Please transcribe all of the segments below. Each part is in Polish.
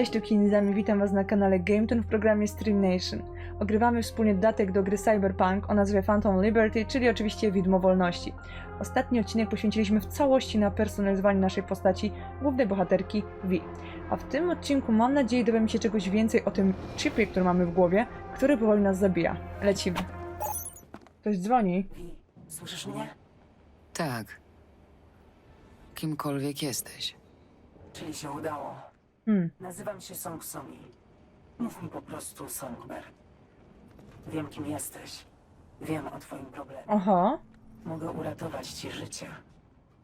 Cześć, tu Kinizami, witam was na kanale GameToon w programie Stream Nation. Ogrywamy wspólnie dodatek do gry Cyberpunk o nazwie Phantom Liberty, czyli oczywiście Widmo Wolności. Ostatni odcinek poświęciliśmy w całości na personalizowanie naszej postaci, głównej bohaterki V. A w tym odcinku mam nadzieję dowiemy się czegoś więcej o tym chipie, który mamy w głowie, który powoli nas zabija. Lecimy. Ktoś dzwoni. Słyszysz mnie? Tak. Kimkolwiek jesteś. Czyli się udało. Hmm, Nazywam się Song Somi. Mów mi po prostu Songbird. Wiem, kim jesteś. Wiem o twoim problemie. oho. Mogę uratować ci życie.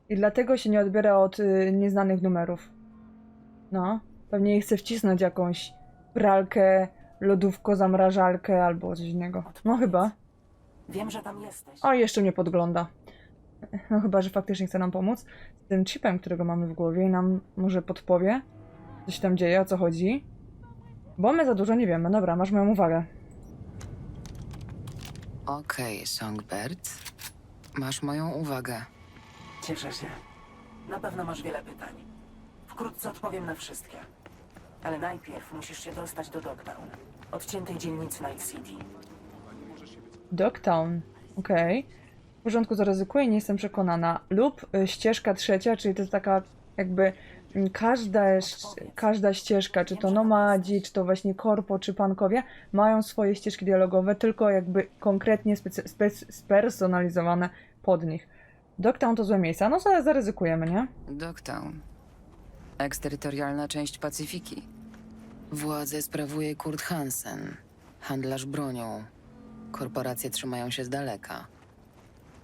I dlatego się nie odbiera od y, nieznanych numerów. No, pewnie jej chce wcisnąć jakąś pralkę, lodówko, zamrażalkę albo coś innego. No chyba. Wiem, że tam jesteś. O, jeszcze mnie podgląda. No chyba, że faktycznie chce nam pomóc. Z tym chipem, którego mamy w głowie i nam może podpowie, co się tam dzieje, o co chodzi. Bo my za dużo nie wiemy. Dobra, masz moją uwagę. Okej, Songbird. Masz moją uwagę. Cieszę się. Na pewno masz wiele pytań. Wkrótce odpowiem na wszystkie. Ale najpierw musisz się dostać do Dogtown. Odciętej dzielnicy Night City. Dogtown. Okej. W porządku, zaryzykuję, nie jestem przekonana. Lub y, ścieżka trzecia, czyli to jest taka jakby każda, każda ścieżka, czy to nomadzi, czy to właśnie korpo, czy pankowie, mają swoje ścieżki dialogowe, tylko jakby konkretnie spersonalizowane pod nich. Dogtown to złe miejsce, no zaraz zaryzykujemy, nie? Dogtown. Eksterytorialna część Pacyfiki. Władzę sprawuje Kurt Hansen. Handlarz bronią. Korporacje trzymają się z daleka.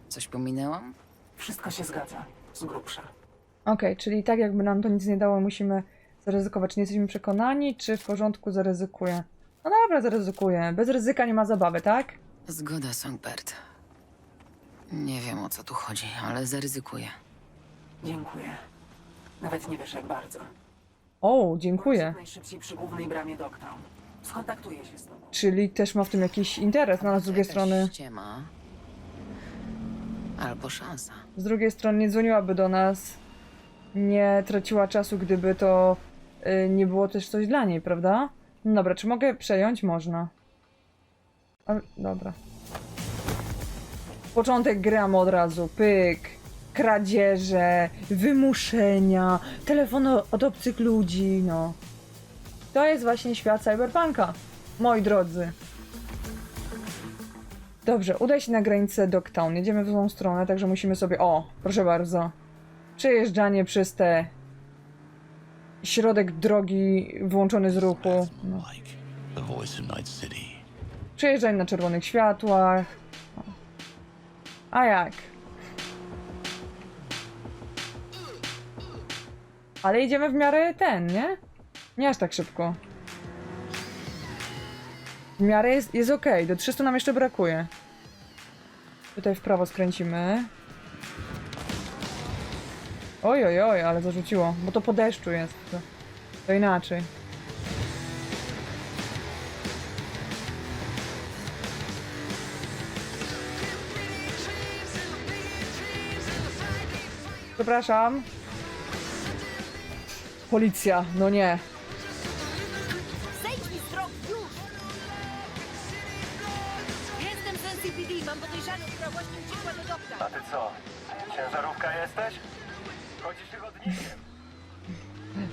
Coś pominęłam? Wszystko się zgadza. Z grubsza. Okej, czyli tak jakby nam to nic nie dało, musimy zaryzykować. Czy nie jesteśmy przekonani, czy w porządku zaryzykuję? No dobra, zaryzykuję. Bez ryzyka nie ma zabawy, tak? Zgoda, Songbird. Nie wiem o co tu chodzi, ale zaryzykuję. Dziękuję. Nawet nie wiesz jak bardzo. O, dziękuję. najszybciej przy głównej bramie Dogtown. Skontaktuję się z tobą. Czyli też ma w tym jakiś interes, no ale z drugiej strony, Ściema. Albo szansa. z drugiej strony nie dzwoniłaby do nas, nie traciła czasu, gdyby to y, nie było też coś dla niej, prawda? No dobra, czy mogę przejąć? Można. Dobra. Początek gramy od razu, pyk. Kradzieże, wymuszenia, telefony od obcych ludzi, no. To jest właśnie świat cyberpunka, moi drodzy. Dobrze, udaj się na granicę Dogtown. Jedziemy w złą stronę, także musimy sobie. O, proszę bardzo. Przejeżdżanie przez te. Środek drogi włączony z ruchu. No. Przejeżdżanie na czerwonych światłach. A jak? Ale idziemy w miarę ten, nie? Nie aż tak szybko. W miarę jest, jest ok, do 300 nam jeszcze brakuje. Tutaj w prawo skręcimy. Oj, oj, oj, ale zarzuciło, bo to po deszczu jest. To, to inaczej. Przepraszam. Policja, no nie.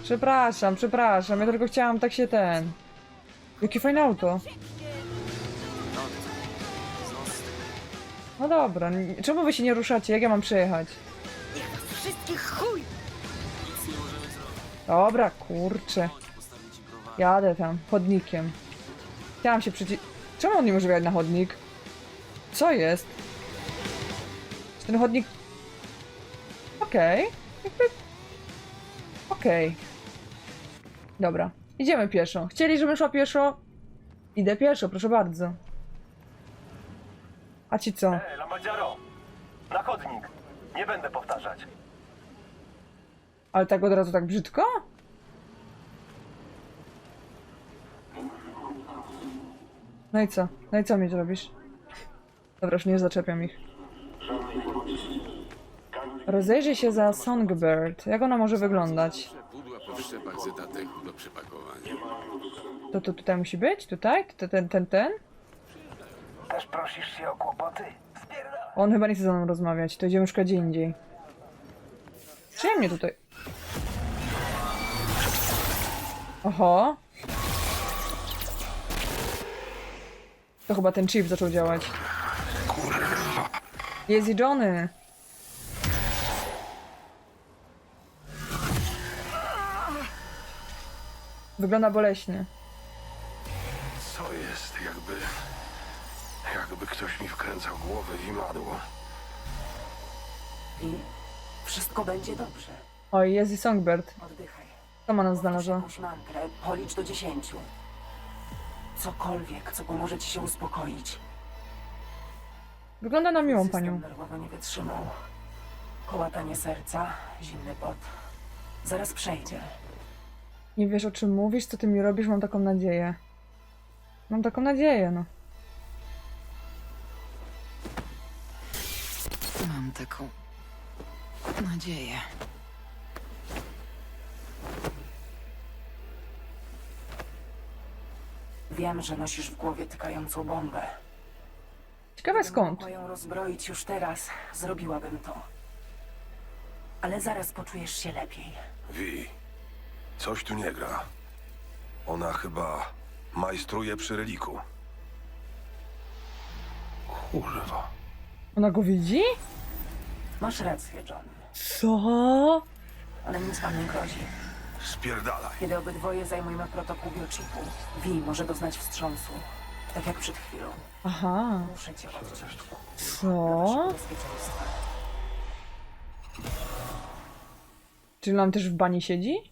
Przepraszam, przepraszam, ja tylko chciałam tak się ten. Jakie fajne auto. No dobra, czemu wy się nie ruszacie? Jak ja mam przejechać? Niech was wszystkich chuj! Dobra, kurczę. Jadę tam, chodnikiem. Chciałam się przeci... Czemu on nie może wjechać na chodnik? Co jest? Czy ten chodnik... Okej. Jakby... Okej. Dobra. Idziemy pieszo. Chcieli, żebym szła pieszo? Idę pieszo, proszę bardzo. A ci co? Ej, Lambadziaro! Na chodnik! Nie będę powtarzać. Ale tak od razu tak brzydko? No i co? No i co mi zrobisz? Dobra, już nie zaczepiam ich. Rozejrzyj się za Songbird. Jak ona może wyglądać? Z etatech do przepakowania. To to tutaj musi być? Tutaj? Ten, ten, ten, ten? Też prosisz się o kłopoty? On chyba nie chce ze mną rozmawiać, to idziemy szukać gdzie indziej. Przyjemnie tutaj. Oho. To chyba ten chip zaczął działać. Jest i Johnny. Wygląda boleśnie. Co jest? Jakby... Jakby ktoś mi wkręcał głowę w imadło. I wszystko będzie dobrze. Oj, jest i Songbird. Oddychaj. Co ma nam Powtórz znalazła? mantrę, policz do dziesięciu. Cokolwiek, co pomoże ci się uspokoić. Wygląda na miłą System panią. nerwowy nie wytrzymał. Kołatanie serca, zimny pot. Zaraz przejdzie. Nie wiesz o czym mówisz, co ty mi robisz, mam taką nadzieję. Mam taką nadzieję, no. Mam taką nadzieję. Wiem, że nosisz w głowie tykającą bombę. Ciekawe skąd. mogła ją rozbroić już teraz, zrobiłabym to. Ale zaraz poczujesz się lepiej. Wi, coś tu nie gra. Ona chyba majstruje przy reliku. Kurwa. Ona go widzi? Masz rację, John. Co? Ale nic wam nie grozi. Spierdalaj. Kiedy obydwoje zajmujemy protokół biochipu, Vi może doznać wstrząsu. Tak jak przed chwilą. Aha. Muszę cię odciąć. Co? Bezpieczeństwa. Czy nam też w bani siedzi?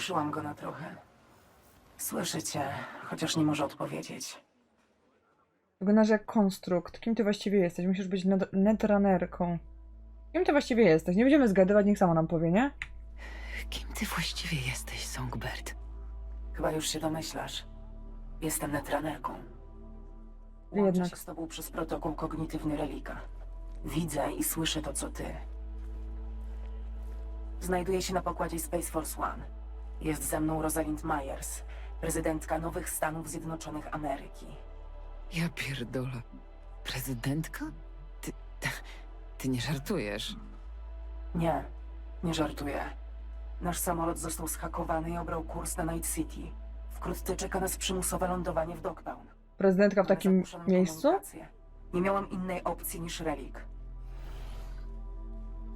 Wygłuszyłam go na trochę. Słyszy cię, chociaż nie może odpowiedzieć. Wyglądasz jak konstrukt. Kim ty właściwie jesteś? Musisz być net- netrunnerką. Kim ty właściwie jesteś? Nie będziemy zgadywać, niech sama nam powie, nie? Kim ty właściwie jesteś, Songbird? Chyba już się domyślasz. Jestem netranerką. Łączę Jednak. się z tobą przez protokół kognitywny relika. Widzę i słyszę to, co ty. Znajduję się na pokładzie Space Force One. Jest ze mną Rosalind Myers, prezydentka Nowych Stanów Zjednoczonych Ameryki. Ja pierdolę. Prezydentka? Ty, ty nie żartujesz. Nie, nie żartuję. Nasz samolot został schakowany i obrał kurs na Night City. Wkrótce czeka nas przymusowe lądowanie w Dogtown. Prezydentka w takim miejscu? komunikację. Nie miałam innej opcji niż relik.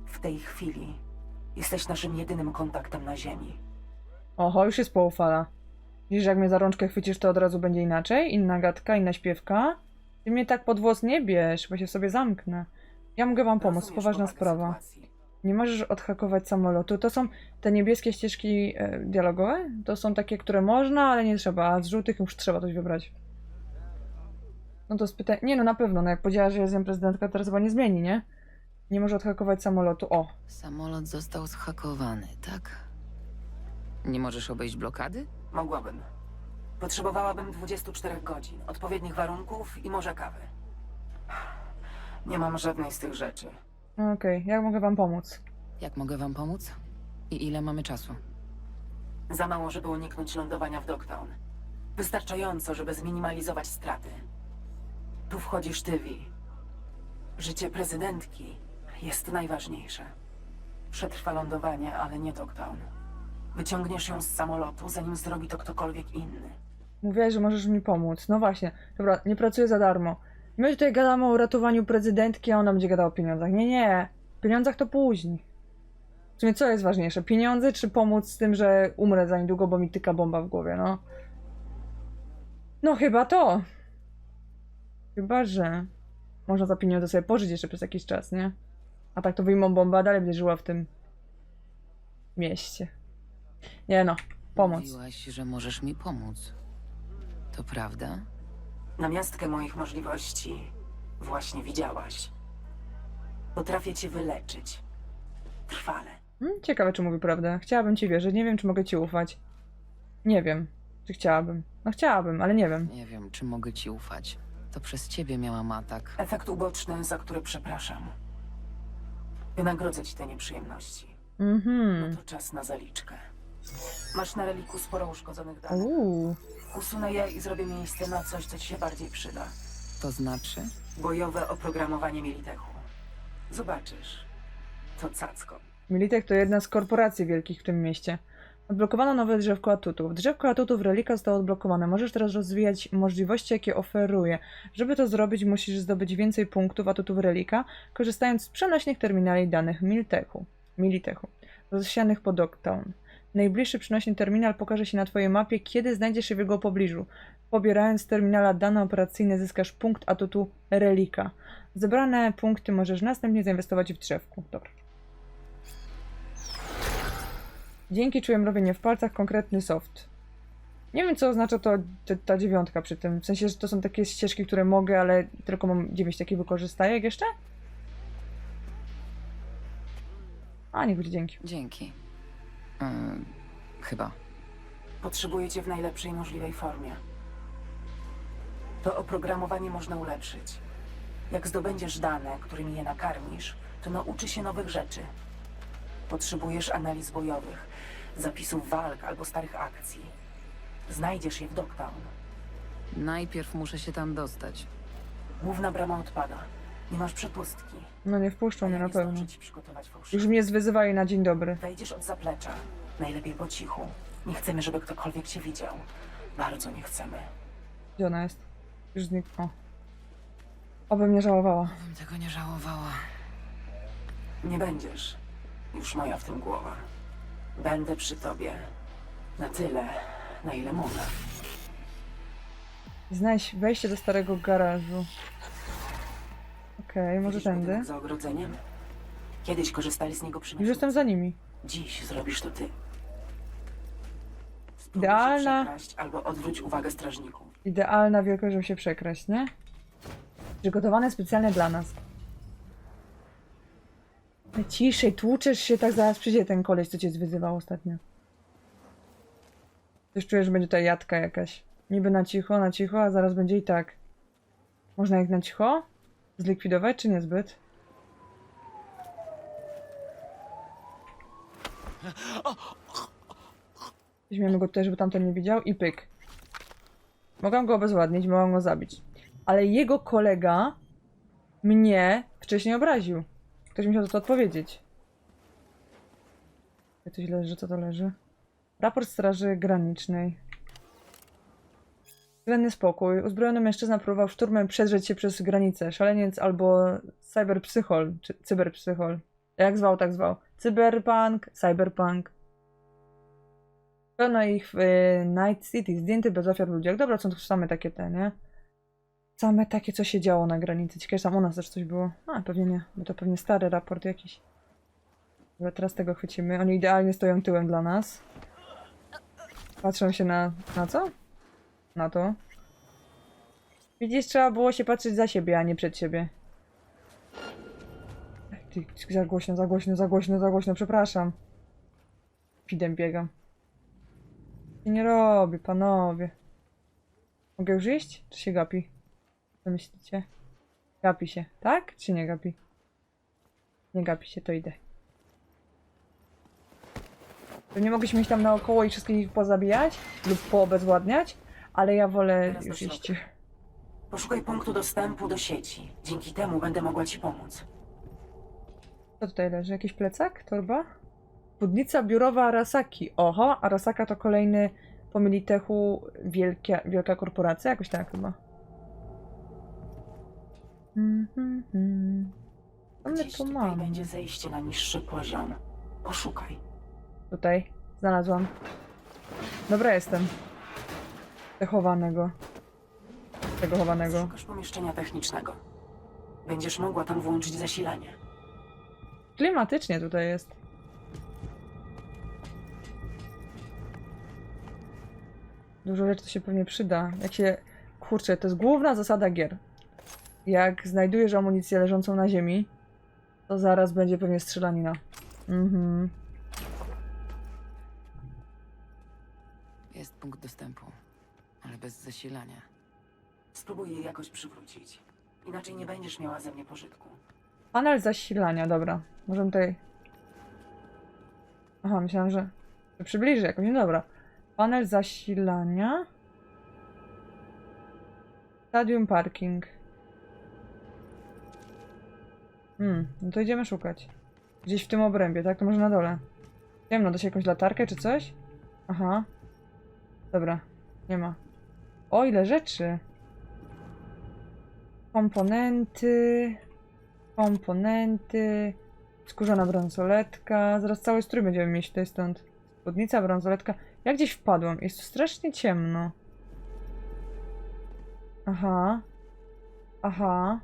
W tej chwili jesteś naszym jedynym kontaktem na Ziemi. Oho, już jest poufala. Widzisz, jak mnie za rączkę chwycisz, to od razu będzie inaczej? Inna gadka, inna śpiewka? Ty mnie tak pod włos nie bierz, bo się sobie zamknę. Ja mogę wam pomóc, Rozumiesz poważna sprawa. sytuacji. Nie możesz odhakować samolotu. To są te niebieskie ścieżki e, dialogowe? To są takie, które można, ale nie trzeba, a z żółtych już trzeba coś wybrać. No to spytaj. Nie no, na pewno, no jak powiedziała, że jestem prezydentka, teraz chyba nie zmieni, nie? Nie może odhakować samolotu. O, Samolot został zhakowany, tak? Nie możesz obejść blokady? Mogłabym. Potrzebowałabym 24 godzin, odpowiednich warunków i może kawy. Nie mam żadnej z tych rzeczy. okej, jak mogę wam pomóc? Jak mogę wam pomóc? I ile mamy czasu? Za mało, żeby uniknąć lądowania w Dogtown. Wystarczająco, żeby zminimalizować straty. Tu wchodzisz ty, Vi. Życie prezydentki jest najważniejsze. Przetrwa lądowanie, ale nie Dogtown. Wyciągniesz ją z samolotu, zanim zrobi to ktokolwiek inny. Mówiłaś, że możesz mi pomóc. No właśnie, dobra, nie pracuję za darmo. My tutaj gadamy o ratowaniu prezydentki, a ona będzie gadała o pieniądzach. Nie, nie. W pieniądzach to później. W sumie co jest ważniejsze? Pieniądze czy pomóc z tym, że umrę za niedługo, bo mi tyka bomba w głowie, no? No chyba to. Chyba, że można za pieniądze sobie pożyć jeszcze przez jakiś czas, nie? A tak to wyjmą bombę, a dalej będzie żyła w tym mieście. Nie no, pomoc. Mówiłaś, że możesz mi pomóc. To prawda? Na miastkę moich możliwości właśnie widziałaś. Potrafię cię wyleczyć. Trwale. Hmm, ciekawe, czy mówi prawdę. Chciałabym ci wierzyć, nie wiem, czy mogę ci ufać. Nie wiem, czy chciałabym. No chciałabym, ale nie wiem. Nie wiem, czy mogę ci ufać. To przez ciebie miałam atak. Efekt uboczny, za który przepraszam. Wynagrodzę ci te nieprzyjemności. Mhm. No to czas na zaliczkę. Masz na reliku sporo uszkodzonych danych. Uuu. Usunę je i zrobię miejsce na coś, co ci się bardziej przyda. To znaczy? Bojowe oprogramowanie Militechu. Zobaczysz. To cacko. Militek to jedna z korporacji wielkich w tym mieście. Odblokowano nowe drzewko atutów. Drzewko atutów Relika zostało odblokowane. Możesz teraz rozwijać możliwości, jakie oferuje. Żeby to zrobić, musisz zdobyć więcej punktów atutów Relika, korzystając z przenośnych terminali danych Militechu. Militechu, rozsianych po Dogtown. Najbliższy przenośny terminal pokaże się na Twojej mapie, kiedy znajdziesz się w jego pobliżu. Pobierając z terminala dane operacyjne, zyskasz punkt atutu Relika. Zebrane punkty możesz następnie zainwestować w drzewku. Dobra. Dzięki czuję mrowienie w palcach, konkretny soft. Nie wiem, co oznacza to, ta, ta dziewiątka przy tym. W sensie, że to są takie ścieżki, które mogę, ale tylko mam 9 takich wykorzystajek jeszcze? A, niech będzie dzięki. Dzięki. Ym, chyba. Potrzebujecie w najlepszej możliwej formie. To oprogramowanie można ulepszyć. Jak zdobędziesz dane, którymi je nakarmisz, to nauczy się nowych rzeczy. Potrzebujesz analiz bojowych, zapisów walk albo starych akcji. Znajdziesz je w Dogtown. Najpierw muszę się tam dostać. Główna brama odpada. Nie masz przepustki. No nie wpuszczą mnie ja na nie pewno. zdążę ci przygotować fałszywy. Już mnie zwyzywali na dzień dobry. Wejdziesz od zaplecza. Najlepiej po cichu. Nie chcemy, żeby ktokolwiek cię widział. Bardzo nie chcemy. Gdzie ona jest? Już zniknęła. Obym nie żałowała. Bym tego nie żałowała. Nie będziesz. Już moja w tym głowa. Będę przy tobie. Na tyle, na ile mogę. Znajdź wejście do starego garażu. Okej, może Widzisz tędy. budynek za ogrodzeniem? Kiedyś korzystali z niego przy Już jestem za nimi. Dziś zrobisz to ty. Spróbuj Idealna. przekraść albo odwróć uwagę strażników. Idealna wielkość, żeby się przekraść, nie? Przygotowane specjalnie dla nas. Ale Ciszej, tłuczesz się, tak zaraz przyjdzie ten koleś, co cię zwyzywał ostatnio. Też czuję, że będzie ta jadka jakaś. Niby na cicho, na cicho, a zaraz będzie i tak. Można jak na cicho? Zlikwidować, czy niezbyt? Weźmiemy go tutaj, żeby tamten nie widział i pyk. Mogłam go obezwładnić, mogłam go zabić. Ale jego kolega mnie wcześniej obraził. Ktoś musiał za to odpowiedzieć. Jak leży, co to leży? Raport Straży Granicznej. Względny spokój. Uzbrojony mężczyzna próbował szturmem przedrzeć się przez granicę. Szaleniec albo cyberpsychol, czy cyberpsychol. Jak zwał, tak zwał. Cyberpunk, cyberpunk. Pełno ich w y, Night City, zdjęty bez ofiar w ludziach. Dobra, są to same takie te, nie? Same takie, co się działo na granicy. Ciekawe, tam u nas też coś było. A, pewnie nie, bo to pewnie stary raport jakiś. Dobra, teraz tego chwycimy. Oni idealnie stoją tyłem dla nas. Patrzą się na... na co? Na to. Widzisz, trzeba było się patrzeć za siebie, a nie przed siebie. Ty, za głośno, za głośno, za głośno, za głośno, przepraszam. Pidem biegam. Nie robię, panowie. Mogę już iść? Czy się gapi? Co myślicie? Gapi się, tak? Czy nie gapi? Nie gapi się, to idę. Pewnie mogliśmy iść tam naokoło i wszystkich ich pozabijać lub poobezwładniać, ale ja wolę Teraz do już iść. środka. Poszukaj punktu dostępu do sieci. Dzięki temu będę mogła ci pomóc. Co tutaj leży? Jakiś plecak? Torba? Spódnica biurowa Arasaki. Oho, Arasaka to kolejny po Militechu wielkia, wielka korporacja? Jakoś tak chyba. Mhm, mhm. Co my Gdzieś tu tutaj mamy? będzie zejście na niższy poziom. Poszukaj. Tutaj. Znalazłam. Dobra, jestem. Chowanego. Tego chowanego. Szukasz pomieszczenia technicznego. Będziesz mogła tam włączyć zasilanie. Klimatycznie tutaj jest. Dużo rzeczy to się pewnie przyda. Jak się. Kurczę, to jest główna zasada gier. Jak znajdujesz amunicję leżącą na ziemi, to zaraz będzie pewnie strzelanina. Mhm. Jest punkt dostępu, ale bez zasilania. Spróbuj je jakoś przywrócić. Inaczej nie będziesz miała ze mnie pożytku. Panel zasilania, dobra. Możemy tutaj. Aha, myślałam, że że przybliży jakoś. No dobra. Panel zasilania. Stadium parking. Hmm, no to idziemy szukać. Gdzieś w tym obrębie, tak? To może na dole. Ciemno, da się jakąś latarkę czy coś? Aha. Dobra, nie ma. O, ile rzeczy! Komponenty. Komponenty. Skórzana bransoletka. Zaraz cały strój będziemy mieć tutaj stąd. Spódnica, bransoletka. Ja gdzieś wpadłam. Jest strasznie ciemno. Aha. Aha.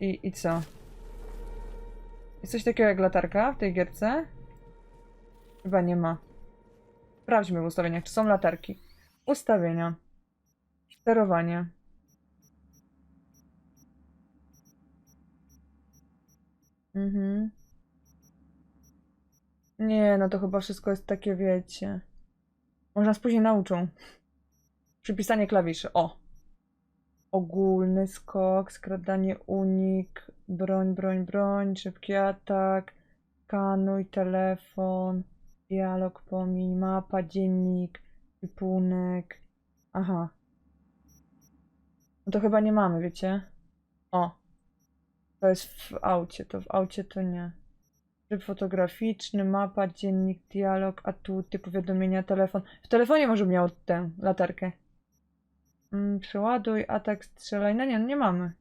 I, i co? Jest coś takiego jak latarka w tej gierce? Chyba nie ma. Sprawdźmy w ustawieniach, czy są latarki. Ustawienia. Sterowanie. Mhm. Nie, no to chyba wszystko jest takie, wiecie. Może nas później nauczą. Przypisanie klawiszy. O! Ogólny skok, skradanie, unik, broń, broń, broń, szybki atak, kanuj, telefon, dialog, pomiń, mapa, dziennik, typunek. Aha. No to chyba nie mamy, wiecie? O. To jest w aucie, to w aucie to nie. Tryb fotograficzny, mapa, dziennik, dialog, atuty, powiadomienia, telefon. W telefonie może miał tę latarkę. Mm, przeładuj, atak, strzelaj. No nie, no nie mamy.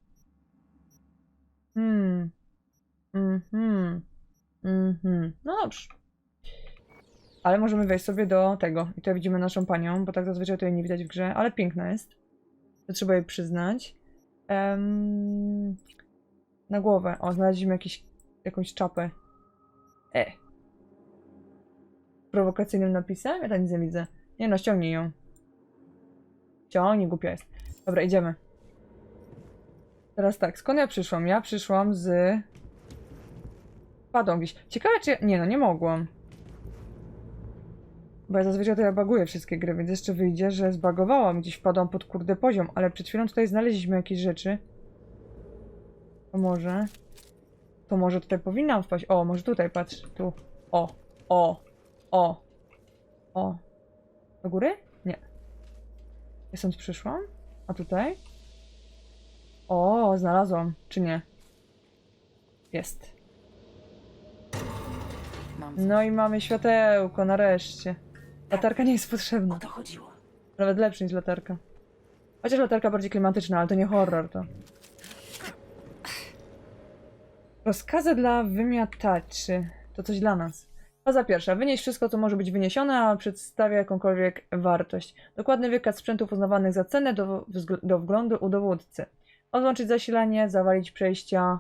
Hmm. Mhm. Mhm. No dobrze. Ale możemy wejść sobie do tego. I tutaj widzimy naszą panią, bo tak zazwyczaj to jej nie widać w grze, ale piękna jest. To trzeba jej przyznać. Em, na głowę. O, znaleźliśmy jakiś, jakąś czapę. E. Prowokacyjnym napisem? Ja tam nic nie widzę. Nie no, ściągnij ją. Ściągnij, głupia jest. Dobra, idziemy. Teraz tak, skąd ja przyszłam? Ja przyszłam z... Padłam gdzieś. Ciekawe czy... Nie no, nie mogłam. Bo ja zazwyczaj to ja baguję wszystkie gry, więc jeszcze wyjdzie, że zbagowałam. Gdzieś wpadłam pod kurde poziom, ale przed chwilą tutaj znaleźliśmy jakieś rzeczy. To może... To może tutaj powinnam wpaść. O, może tutaj, patrz. Tu. O, o, o, o. Do góry? Nie. Ja stąd przyszłam? A tutaj? O, znalazłam. Czy nie? Jest. No i mamy światełko, nareszcie. Latarka nie jest O potrzebna. to chodziło. Nawet lepsza niż latarka. Chociaż latarka bardziej klimatyczna, ale to nie horror to. Rozkazy dla wymiataczy. To coś dla nas. Faza pierwsza. Wynieś wszystko, co może być wyniesione, a przedstawia jakąkolwiek wartość. Dokładny wykaz sprzętów uznawanych za cenę do, do wglądu u dowódcy. Odłączyć zasilanie, zawalić przejścia.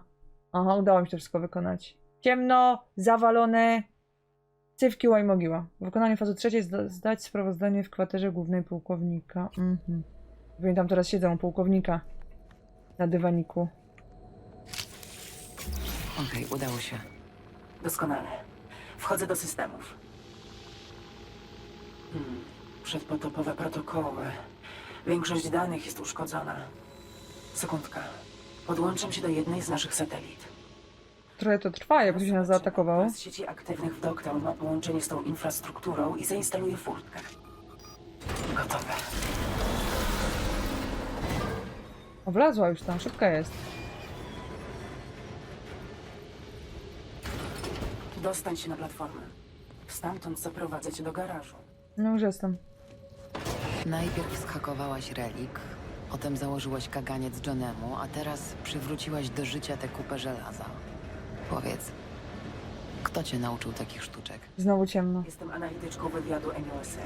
Aha, udało mi się to wszystko wykonać. Ciemno, zawalone, cywki łaj mogiła. W wykonaniu fazy trzeciej zda- zdać sprawozdanie w kwaterze głównej pułkownika. Mhm. Pamiętam, teraz siedzę u pułkownika na dywaniku. Okej, udało się. Doskonale. Wchodzę do systemów. Hmm. Przedpotopowe protokoły. Większość danych jest uszkodzona. Sekundka. Podłączam się do jednej z naszych satelit. Trochę to trwa, jak ktoś nas zaatakował. Z sieci aktywnych w Dogtown ma połączenie z tą infrastrukturą i zainstaluję furtkę. Gotowe. O, wlazła już tam, szybka jest. Dostań się na platformę. Stamtąd zaprowadzę cię do garażu. No już jestem. Najpierw zhakowałaś relik, potem założyłaś kaganiec Johnemu, a teraz przywróciłaś do życia tę kupę żelaza. Powiedz, kto cię nauczył takich sztuczek? Znowu ciemno. Jestem analityczką wywiadu MUSA.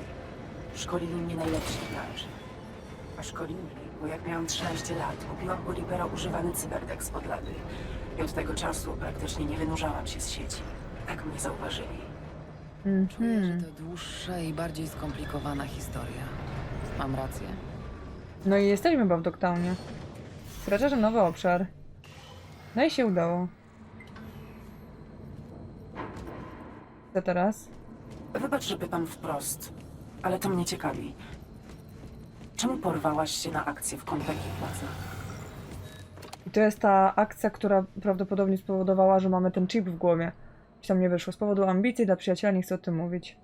Szkolili mnie najlepsi gracze. A szkolili, bo jak miałam 13 lat, kupiłam u Reapera używany cyberdex pod lady. I od tego czasu praktycznie nie wynurzałam się z sieci. Tak mnie zauważyli. Czuję, Mhm. że to dłuższa i bardziej skomplikowana historia. Mam rację? No i jesteśmy w Dogtownie. Wkracza, że nowy obszar. No i się udało. Co teraz? Wybacz, że pytam wprost, ale to mnie ciekawi. Czemu porwałaś się na akcję w Konpeki Plaza? I to jest ta akcja, która prawdopodobnie spowodowała, że mamy ten chip w głowie. Coś tam nie wyszło. Z powodu ambicji dla przyjaciela nie chcę o tym mówić.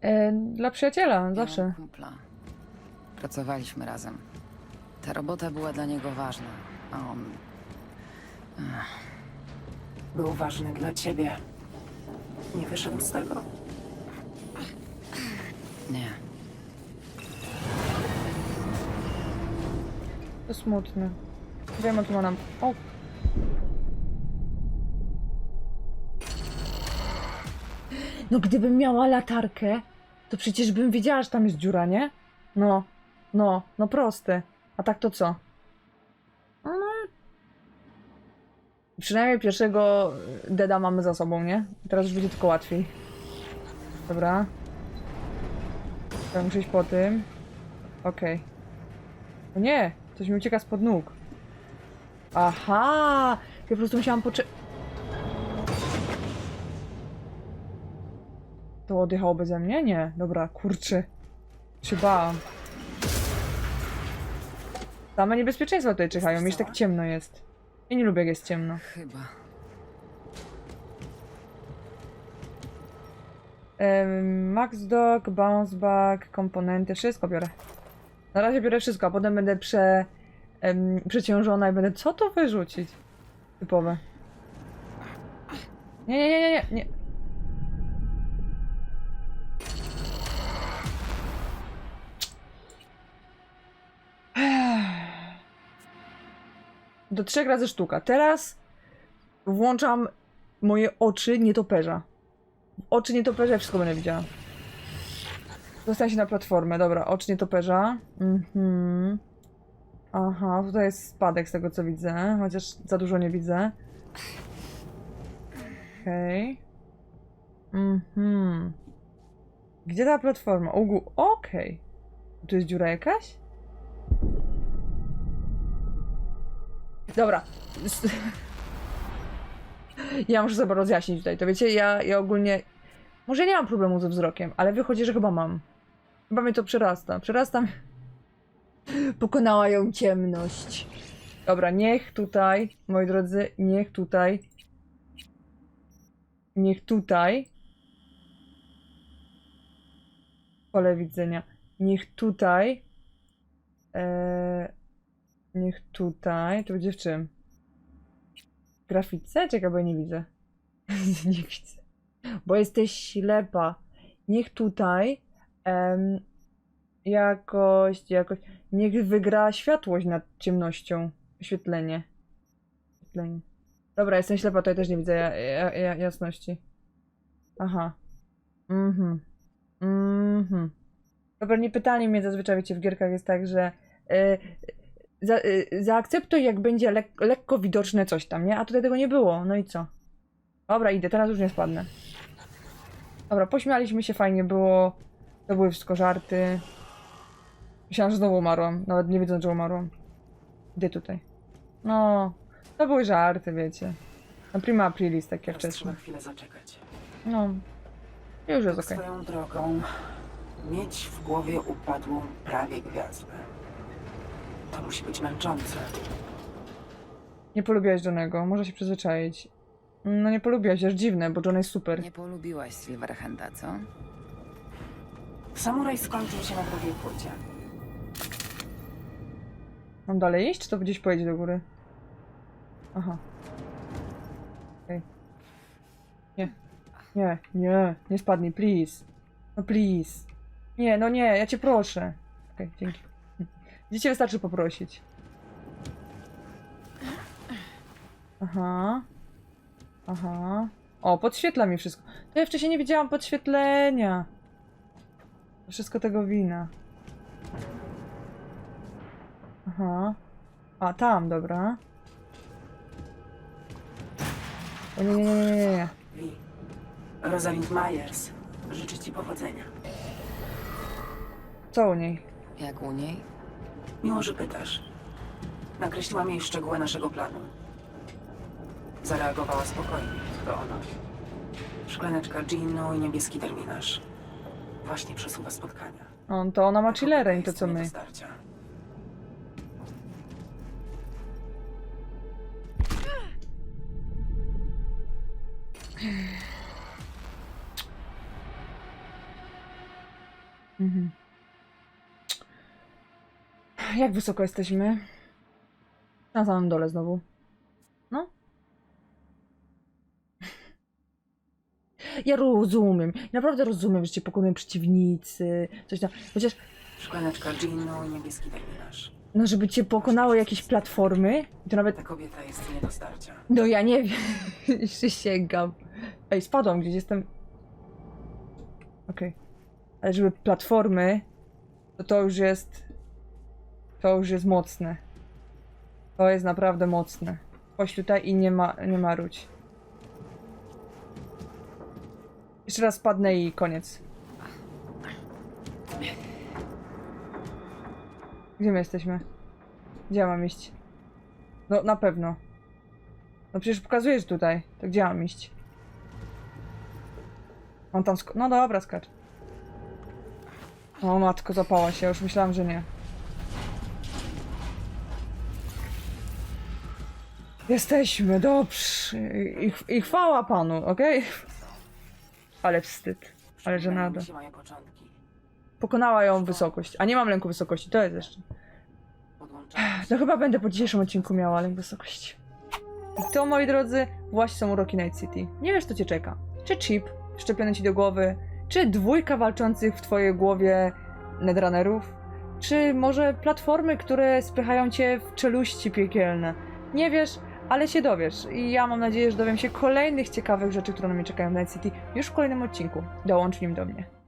E, dla przyjaciela, zawsze. kumpla. Pracowaliśmy razem. Ta robota była dla niego ważna, a on Był ważny dla ciebie. Nie wyszedł z tego. nie. To smutne. Wiem, o kim ona... O! No gdybym miała latarkę, to przecież bym wiedziała, że tam jest dziura, nie? No, no, no proste. A tak to co? No. Przynajmniej pierwszego deda mamy za sobą, nie? Teraz już będzie tylko łatwiej. Dobra. Muszę iść po tym. Okej. O nie! Coś mi ucieka spod nóg. Aha! Ja po prostu musiałam poczekać. To odjechało beze mnie? Nie. Dobra, kurczę. Się bałam. Same niebezpieczeństwa tutaj czyhają, już tak ciemno jest. Ja nie lubię jak jest ciemno. Chyba. Em, Max Dock, Bounce Back, komponenty, wszystko biorę. Na razie biorę wszystko, a potem będę prze, em, przeciążona i będę co to wyrzucić? Typowe. Nie, nie, nie, nie, nie, Do trzech razy sztuka. Teraz włączam moje oczy nietoperza. Oczy nietoperza, wszystko będę widziała. Dostaję się na platformę, dobra, oczy nietoperza. Mhm. Aha, tutaj jest spadek z tego co widzę, chociaż za dużo nie widzę. Okej. Mhm. Gdzie ta platforma? Ugu, okej. Tu jest dziura jakaś? Dobra. Ja muszę sobie rozjaśnić tutaj. To wiecie, ja, ja ogólnie. Może nie mam problemu ze wzrokiem, ale wychodzi, że chyba mam. Chyba mnie to przerasta. Przerasta. mnie- Pokonała ją ciemność. Dobra, niech tutaj, moi drodzy, niech tutaj. Niech tutaj. Pole widzenia. Niech tutaj. Niech tutaj. To będzie w czym? W grafice? Ja nie widzę. nie widzę. Bo jesteś ślepa. Niech tutaj em, jakoś, jakoś, niech wygra światłość nad ciemnością. Oświetlenie. Oświetlenie. Dobra, jestem ślepa, tutaj też nie widzę ja, ja, ja, jasności. Aha. Mhm. Mhm. Dobra, nie pytanie mnie zazwyczaj, wiecie, w gierkach jest tak, że y, za, y, zaakceptuj, jak będzie lek lekko widoczne coś tam, nie? A tutaj tego nie było, no i co? Dobra, idę, teraz już nie spadnę. Dobra, pośmialiśmy się, fajnie było. To były wszystko żarty. Myślałam, że znowu umarłam, nawet nie wiedząc, że umarłam. Idę tutaj. No, to były żarty, wiecie. No prima aprilis, Teraz trzeba wcześniej. chwilę zaczekać. No, już jest okej. Swoją drogą, mieć w głowie upadłą prawie gwiazdę. To musi być męczące. Nie polubiłaś Johnego, może się przyzwyczaić. No nie polubiłaś, aż dziwne, bo John jest super. Nie polubiłaś Silverhanda, co? Samuraj skończył się na drugiej płycie. Mam dalej iść, czy to gdzieś pojedzie do góry? Aha. Okej. Nie. Nie, nie, nie spadnij, please. No please. Nie, no nie, ja cię proszę. Okej, dzięki. Dziecię wystarczy poprosić. Aha. Aha. O, podświetla mi wszystko. To ja wcześniej nie widziałam podświetlenia. Wszystko tego wina. Aha. A, tam, dobra. O nie, nie, nie, nie, nie, nie. Wi, Rosalind Myers życzy ci powodzenia. Co u niej? Jak u niej? Miło, że pytasz. Nakreśliłam jej szczegóły naszego planu. Zareagowała spokojnie. To ona. Szklaneczka ginu i niebieski terminarz. Właśnie przesuwa spotkania. On, to ona ma chillerę, nie to co my. do starcia. Jak wysoko jesteśmy? Na samym dole znowu. No. Ja rozumiem. Naprawdę rozumiem, że cię pokonują przeciwnicy. Coś tam. Chociaż, Szklaneczka ginu i niebieski terminarz. no żeby cię pokonały jakieś platformy, to nawet Ta kobieta jest nie do starcia. No ja nie wiem. Przysięgam. Ej, spadłam gdzieś, jestem... Okej. Ale żeby platformy, to to już jest... To już jest mocne. To jest naprawdę mocne. Chodź tutaj i nie ma, nie marudź. Jeszcze raz spadnę i koniec. Gdzie my jesteśmy? Gdzie ja mam iść? No, na pewno. No przecież pokazujesz tutaj. To gdzie mam iść? On tam sk- No dobra, skacz. O matko, zapała się. Już myślałam, że nie. Jesteśmy, dobrze. I, i chwała panu, okej? Ale wstyd. Ale żenada. się moje początki. Pokonała ją wysokość. A nie mam lęku wysokości, to jest jeszcze. No chyba będę po dzisiejszym odcinku miała lęk wysokości. I to, moi drodzy, właśnie są uroki Night City. Nie wiesz, co cię czeka. Czy chip wszczepiony ci do głowy, czy dwójka walczących w twojej głowie netrunnerów, czy może platformy, które spychają cię w czeluści piekielne. Nie wiesz, ale się dowiesz. I ja mam nadzieję, że dowiem się kolejnych ciekawych rzeczy, które na mnie czekają w Night City już w kolejnym odcinku. Dołącz nim do mnie.